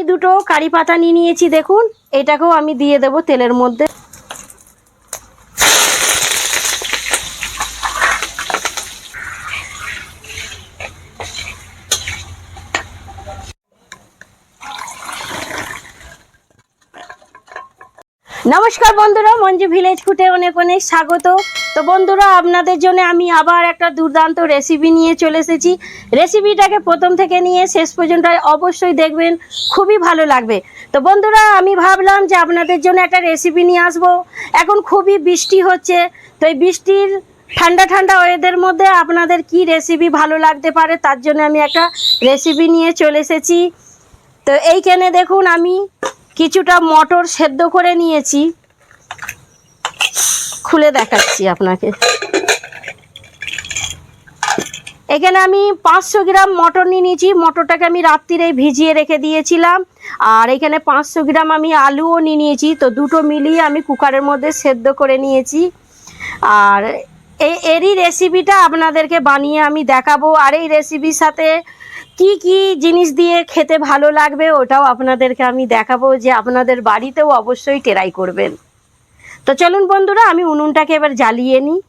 আমি দুটো কারি পাতা নিয়ে নিয়েছি দেখুন। এটাকেও আমি দিয়ে দেব তেলের মধ্যে। নমস্কার বন্ধুরা, মঞ্জু ভিলেজ ফুটে অনেক অনেক স্বাগত। তো বন্ধুরা, আপনাদের জন্য আমি আবার একটা দুর্দান্ত রেসিপি নিয়ে চলে এসেছি। রেসিপিটাকে প্রথম থেকে নিয়ে শেষ পর্যন্ত অবশ্যই দেখবেন, খুবই ভালো লাগবে। তো বন্ধুরা, আমি ভাবলাম যে আপনাদের জন্য একটা রেসিপি নিয়ে আসব। এখন খুবই বৃষ্টি হচ্ছে, তো এই বৃষ্টির ঠান্ডা ঠান্ডা ওয়েদের মধ্যে আপনাদের কি রেসিপি ভালো লাগতে পারে, তার জন্য আমি একটা রেসিপি নিয়ে চলে এসেছি। তো এইখানে দেখুন, আমি কিছুটা মটর সেদ্ধ করে নিয়েছি। খুলে দেখাচ্ছি আপনাকে। এখানে আমি পাঁচশো গ্রাম মটর নিয়ে নিয়েছি। মটরটাকে আমি রাত্রিরে ভিজিয়ে রেখে দিয়েছিলাম। আর এখানে পাঁচশো গ্রাম আমি আলুও নিয়ে নিয়েছি। তো দুটো মিলিয়ে আমি কুকারের মধ্যে সেদ্ধ করে নিয়েছি। আর এরই রেসিপিটা আপনাদেরকে বানিয়ে আমি দেখাবো। আর এই রেসিপির সাথে কি কি জিনিস দিয়ে খেতে ভালো লাগবে ওটাও আপনাদেরকে আমি দেখাবো যে আপনাদের বাড়িতেও অবশ্যই টেরাই করবেন। তো চলুন বন্ধুরা, আমি উনুনটাকে এবার জ্বালিয়ে নিই।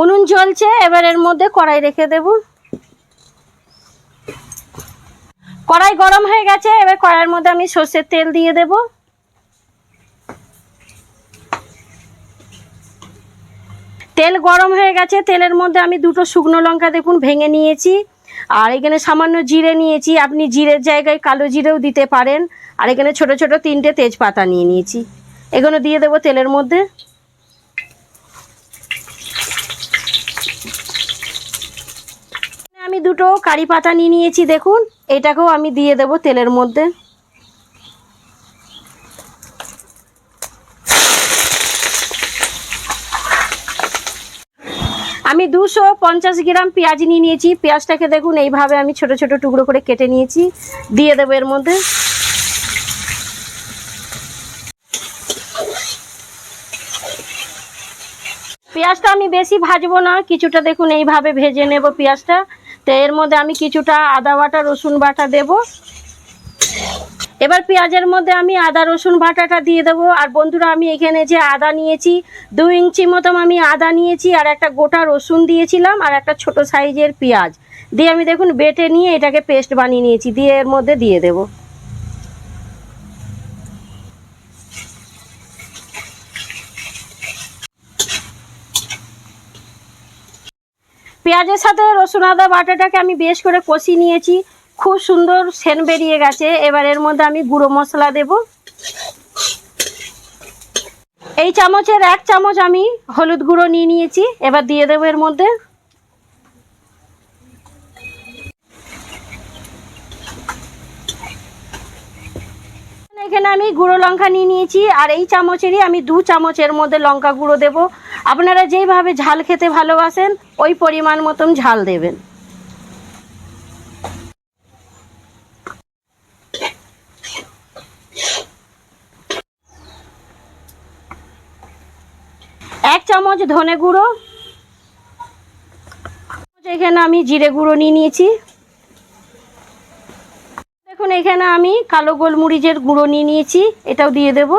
উনুন জ্বলছে, এবার এর মধ্যে কড়াই রেখে দেব। কড়াই গরম হয়ে গেছে, এবার কড়াইয়ের মধ্যে আমি সর্ষের তেল দিয়ে দেব। তেল গরম হয়ে গেছে, তেলের মধ্যে আমি দুটো শুকনো লঙ্কা দেখুন ভেঙে নিয়েছি, আর এখানে সামান্য জিরে নিয়েছি, আপনি জিরের জায়গায় কালো জিরেও দিতে পারেন, আর এখানে ছোট ছোট তিনটে তেজপাতা নিয়ে নিয়েছি। এগুলো দিয়ে দেবো তেলের মধ্যে। আমি দুটো কারি পাতা নিয়ে নিয়েছি, দেখুন। এটাকেও আমি দিয়ে দেব তেলের মধ্যে। আমি দুশো পঞ্চাশ গ্রাম পেঁয়াজ নিয়ে নিয়েছি। পেঁয়াজটাকে দেখুন, এইভাবে আমি ছোট ছোট টুকরো করে কেটে নিয়েছি। দিয়ে দেবো এর মধ্যে। পেঁয়াজটা আমি বেশি ভাজবো না, কিছুটা দেখুন, এইভাবে ভেজে নেব পেঁয়াজটা। তো এর মধ্যে আমি কিছুটা আদা বাটা, রসুন বাটা দেব। এবার পেঁয়াজের মধ্যে আমি আদা, রসুন বাটাটা দিয়ে দেবো। আর বন্ধুরা, আমি এখানে যে আদা নিয়েছি, দু ইঞ্চি মতন আমি আদা নিয়েছি আর একটা গোটা রসুন দিয়েছিলাম আর একটা ছোট সাইজের পেঁয়াজ। দিয়ে আমি দেখুন, বেটে নিয়ে এটাকে পেস্ট বানিয়ে নিয়েছি। দিয়ে এর মধ্যে দিয়ে দেবো। পেঁয়াজের সাথে রসুন, আদা, বাটাটাকে আমি বেশ করে কষি নিয়েছি। খুব সুন্দর সেন বেরিয়ে গেছে। এবার এর মধ্যে আমি গুঁড়ো মশলা দেব। এই চামচের এক চামচ আমি হলুদ গুঁড়ো নিয়ে নিয়েছি। এবার দিয়ে দেবো এর মধ্যে এখানে আমি গুঁড়ো লঙ্কা নিয়ে নিয়েছি, আর এই চামচেরই আমি দু চামচের মধ্যে লঙ্কা গুঁড়ো দেব। আপনারা যেইভাবে ঝাল খেতে ভালোবাসেন, ওই পরিমাণ মতন ঝাল দেবেন। এক চামচ ধনে গুঁড়ো। এখানে আমি জিরে গুঁড়ো নিয়ে নিয়েছি। দেখুন এখানে আমি কালো গোলমরিচের গুঁড়ো নিয়ে নিয়েছি, এটাও দিয়ে দেব।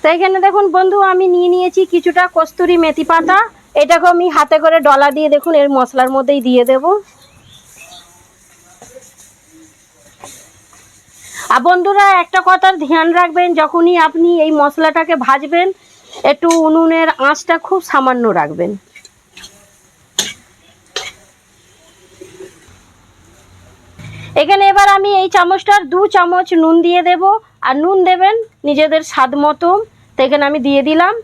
তো এখানে দেখুন বন্ধু, আমি নিয়ে নিয়েছি কিছুটা কস্তুরি মেথি পাতা। এটাকে আমি হাতে করে ডলা দিয়ে দেখুন, এর মশলার মধ্যেই দিয়ে দেব। আর বন্ধুরা, একটা কথার ধ্যান রাখবেন, যখনই আপনি এই মশলাটাকে ভাজবেন, একটু উনুনের আঁচটা খুব সামান্য রাখবেন। এখানে এবার আমি এই চামচটার দু চামচ নুন দিয়ে দেব। আর নুন দেবেন নিজেদের স্বাদ মতো। তো এখানে আমি দিয়ে দিলাম।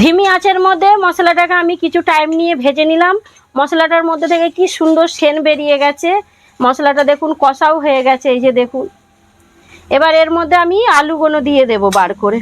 ধিমি আঁচের মধ্যে মশলাটাকে আমি কিছু টাইম নিয়ে ভেজে নিলাম। মশলাটার মধ্যে থেকে কি সুন্দর সেন বেরিয়ে গেছে। মশলাটা দেখুন কষাও হয়ে গেছে, এই যে দেখুন। এবার এর মধ্যে আমি আলুগুলো দিয়ে দেব বার করে।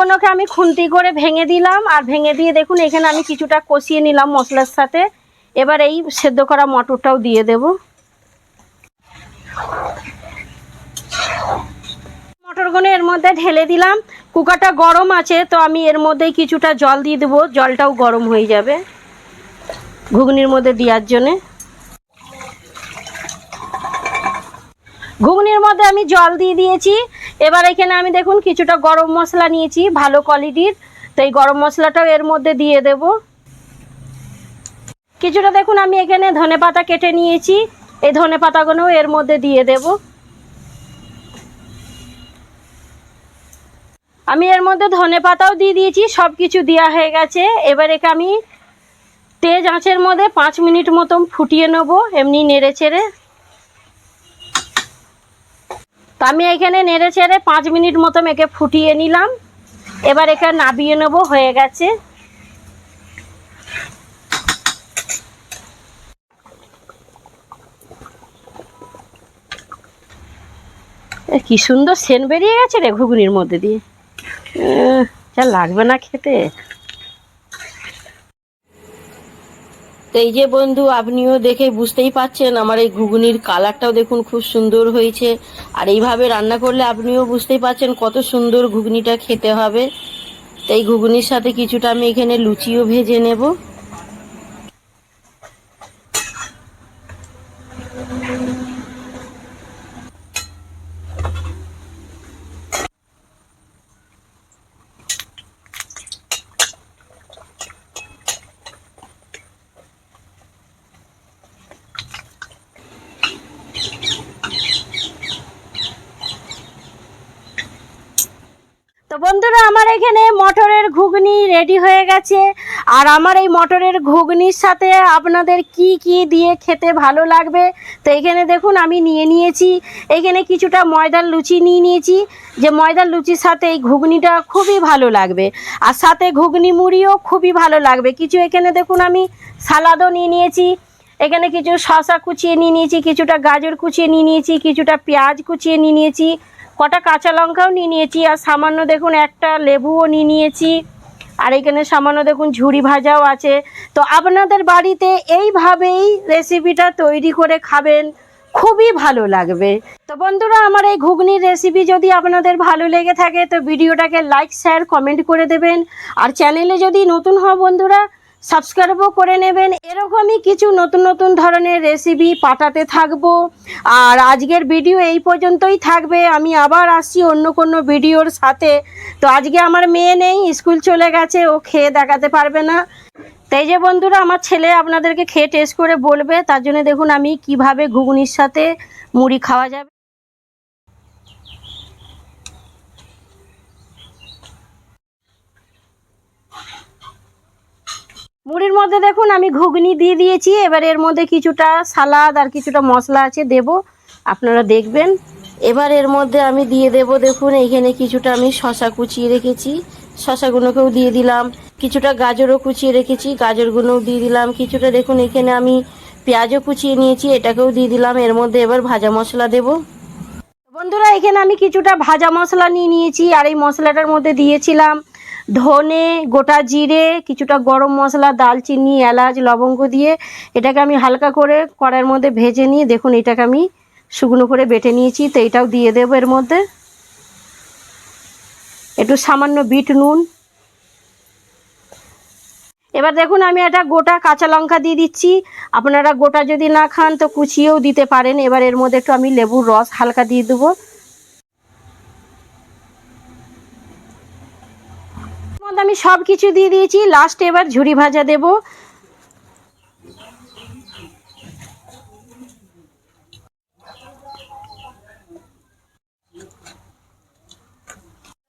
আলুগুলোকে আমি খুন্তি করে ভেঙে দিলাম, আর ভেঙে দিয়ে দেখুন এখানে আমি কিছুটা কষিয়ে নিলাম মশলার সাথে। এবার এই সেদ্ধ করা মটরটাও দিয়ে দেব। মটরগুলো এর মধ্যে ঢেলে দিলাম। কুকারটা গরম আছে, তো আমি এর মধ্যে কিছুটা জল দিয়ে দেবো, জলটাও গরম হয়ে যাবে ঘুগনির মধ্যে দেওয়ার জন্যে। ঘুগনির মধ্যে আমি জল দিয়ে দিয়েছি। এবার এখানে আমি দেখুন কিছুটা গরম মশলা নিয়েছি, ভালো কোয়ালিটির। তো এই গরম মশলাটাও এর মধ্যে দিয়ে দেব। কিছুটা দেখুন আমি এখানে ধনে পাতা কেটে নিয়েছি, এই ধনে পাতাগুলোও এর মধ্যে দিয়ে দেব। আমি এর মধ্যে ধনে পাতাও দিয়ে দিয়েছি সব কিছু দেওয়া হয়ে গেছে। এবার একে আমি তেজ আঁচের মধ্যে পাঁচ মিনিট মতন ফুটিয়ে নেব, এমনি নেড়ে চেড়ে। তো আমি এখানে নেড়ে চেড়ে পাঁচ মিনিট মতন একে ফুটিয়ে নিলাম। এবার একে নাবিয়ে নেব, হয়ে গেছে। কি সুন্দর সেন বেরিয়ে গেছে রে ঘুগনির মধ্যে দিয়ে। যা লাগবে না খেতে। তো এই যে বন্ধু, আপনিও দেখে বুঝতেই পাচ্ছেন, আমার এই ঘুগনির কালারটাও দেখুন খুব সুন্দর হয়েছে। আর এইভাবে রান্না করলে আপনিও বুঝতেই পাচ্ছেন কত সুন্দর ঘুগনিটা খেতে হবে। তো এই ঘুগনির সাথে কিছুটা আমি এখানে লুচিও ভেজে নেব। তো বন্ধুরা, আমার এখানে মটরের ঘুগনি রেডি হয়ে গেছে। আর আমার এই মটরের ঘুগনির সাথে আপনাদের কি কি দিয়ে খেতে ভালো লাগবে, তো এখানে দেখুন আমি নিয়ে নিয়েছি। এখানে কিছুটা ময়দার লুচি নিয়ে নিয়েছি। যে ময়দার লুচির সাথে এই ঘুগনিটা খুবই ভালো লাগবে। আর সাথে ঘুগনি মুড়িও খুবই ভালো লাগবে। কিছু এখানে দেখুন আমি সালাদও নিয়ে নিয়েছি। এখানে কিছু শশা কুচিয়ে নিয়ে নিয়েছি, কিছুটা গাজর কুচিয়ে নিয়ে নিয়েছি, কিছুটা পেঁয়াজ কুচিয়ে নিয়ে নিয়েছি। কটা কাঁচা লঙ্কাও নিয়ে নিয়েছি, আর সামান্য দেখুন একটা লেবুও নিয়ে নিয়েছি, আর এখানে সামান্য দেখুন ঝুড়ি ভাজাও আছে। তো আপনাদের বাড়িতে এইভাবেই রেসিপিটা তৈরি করে খাবেন, খুবই ভালো লাগবে। তো বন্ধুরা, আমার এই ঘুগনির রেসিপি যদি আপনাদের ভালো লেগে থাকে, তো ভিডিওটাকে লাইক শেয়ার কমেন্ট করে দেবেন। আর চ্যানেলে যদি নতুন হও বন্ধুরা সাবস্ক্রাইবও করে নেবেন। এরকমই কিছু নতুন নতুন ধরনের রেসিপি পাঠাতে থাকব। আর আজকের ভিডিও এই পর্যন্তই থাকবে। আমি আবার আসছি অন্য কোনো ভিডিওর সাথে। তো আজকে আমার মেয়ে নেই, স্কুল চলে গেছে, ও খেয়ে দেখাতে পারবে না। তাই যে বন্ধুরা, আমার ছেলে আপনাদেরকে খেয়ে টেস্ট করে বলবে। তার জন্য দেখুন আমি কীভাবে ঘুগনির সাথে মুড়ি খাওয়া যাবে। মুড়ির মধ্যে দেখুন আমি ঘুগনি দিয়ে দিয়েছি। এবার এর মধ্যে কিছুটা সালাদ আর কিছুটা মশলা আছে, দেব। আপনারা দেখবেন। এবার এর মধ্যে আমি দিয়ে দেব, দেখুন এইখানে কিছুটা আমি শশা কুচিয়ে রেখেছি। শশাগুলোকেও দিয়ে দিলাম। কিছুটা গাজরও কুচিয়ে রেখেছি, গাজরগুলোও দিয়ে দিলাম। কিছুটা, দেখুন, এখানে আমি পেঁয়াজও কুচিয়ে নিয়েছি, এটাকেও দিয়ে দিলাম। এর মধ্যে এবার ভাজা মশলা দেব। বন্ধুরা, এখানে আমি কিছুটা ভাজা মশলা নিয়ে নিয়েছি, আর এই মশলাটার মধ্যে দিয়েছিলাম ধনে, গোটা জিরে, কিছুটা গরম মশলা, দালচিনি, এলাচ, লবঙ্গ দিয়ে এটাকে আমি হালকা করে কড়াইয়ের মধ্যে ভেজে নিয়ে দেখুন এটাকে আমি শুকনো করে বেটে নিয়েছি, তো এটাও দিয়ে দেবো এর মধ্যে। একটু সামান্য বিট নুন। এবার দেখুন আমি একটা গোটা কাঁচা লঙ্কা দিয়ে দিচ্ছি। আপনারা গোটা যদি না খান তো কুচিয়েও দিতে পারেন। এবার এর মধ্যে একটু আমি লেবুর রস হালকা দিয়ে দেবো। মধ্যে আমি সব কিছু দিয়ে দিয়েছি। লাস্ট এবার ঝুড়ি ভাজা দেব।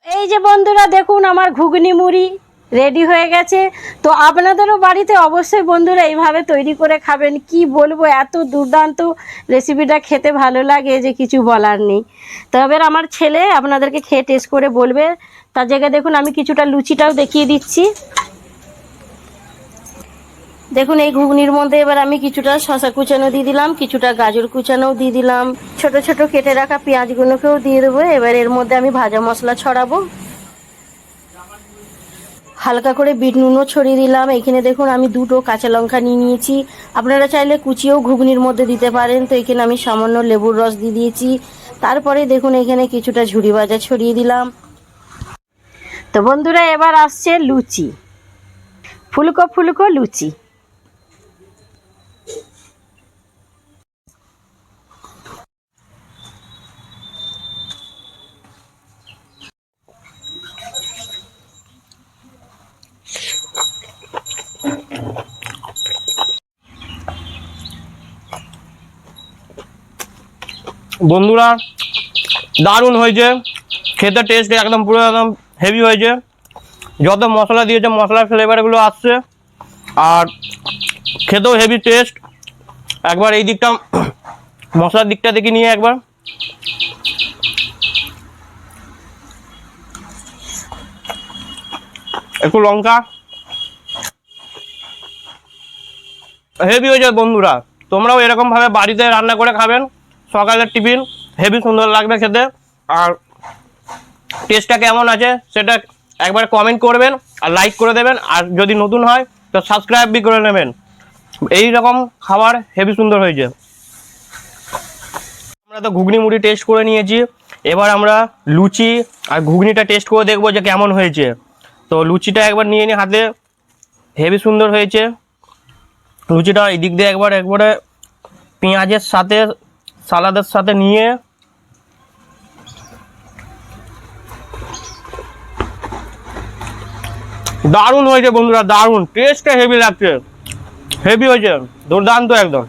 এই যে বন্ধুরা, দেখুন আমার ঘুগনি মুড়ি। রেডি হয়ে গেছে। তো আপনাদেরও বাড়িতে অবশ্যই বন্ধুরা এইভাবে তৈরি করে খাবেন। কি বলব, এত দুর্দান্ত রেসিপিটা খেতে ভালো লাগে যে কিছু বলার নেই। তবে আমার ছেলে আপনাদেরকে খেয়ে টেস্ট করে বলবে। তার জায়গায় দেখুন, আমি কিছুটা লুচিটাও দেখিয়ে দিচ্ছি। দেখুন, এই ঘুগনির মধ্যে এবার আমি কিছুটা শশা কুচানো দিয়ে দিলাম, কিছুটা গাজর কুচানোও দিয়ে দিলাম। ছোট ছোট কেটে রাখা পেঁয়াজগুলোকেও দিয়ে দেবো। এবার এর মধ্যে আমি ভাজা মশলা ছড়াবো। হালকা করে বিট নুনও ছড়িয়ে দিলাম। এখানে দেখুন, আমি দুটো কাঁচা লঙ্কা নিয়ে নিয়েছি। আপনারা চাইলে কুচিয়েও ঘুগনির মধ্যে দিতে পারেন। তো এখানে আমি সামান্য লেবুর রস দিয়ে দিয়েছি। তারপরে দেখুন, এখানে কিছুটা ঝুড়ি বাজা ছড়িয়ে দিলাম। তো বন্ধুরা, এবার আসছে লুচি। ফুলকো ফুলকো লুচি। বন্ধুরা, দারুণ হয়েছে। খেতে টেস্ট একদম পুরো একদম হেভি হয়েছে। যত মশলা দিয়েছে, মশলার ফ্লেভারগুলো আসছে। আর খেতেও হেভি টেস্ট একবার এই দিকটা, মশলার দিকটা দেখি নিয়ে একবার। একটু লঙ্কা। হেভি হয়েছে বন্ধুরা। তোমরাও এরকমভাবে বাড়িতে রান্না করে খাবেন। সকালের টিফিন, হেভি সুন্দর লাগবে খেতে। আর টেস্টটা কেমন আছে সেটা একবার কমেন্ট করবেন আর লাইক করে দেবেন। আর যদি নতুন হয়, তো সাবস্ক্রাইব বি করে নেবেন। এই রকম খাবার হেভি সুন্দর হয়েছে। আমরা তো ঘুগনি মুড়ি টেস্ট করে নিয়েছি। এবার আমরা লুচি আর ঘুগনিটা টেস্ট করে দেখব যে কেমন হয়েছে। তো লুচিটা একবার নিয়ে নিই হাতে। হেভি সুন্দর হয়েছে। লুচিটা এই দিক দিয়ে একবার, একবারে পেঁয়াজের সাথে সালাদের সাথে নিয়ে দারুণ হয়েছে বন্ধুরা দারুণ। টেস্টটা হেভি লাগছে। হেভি হয়েছে দুর্দান্ত একদম।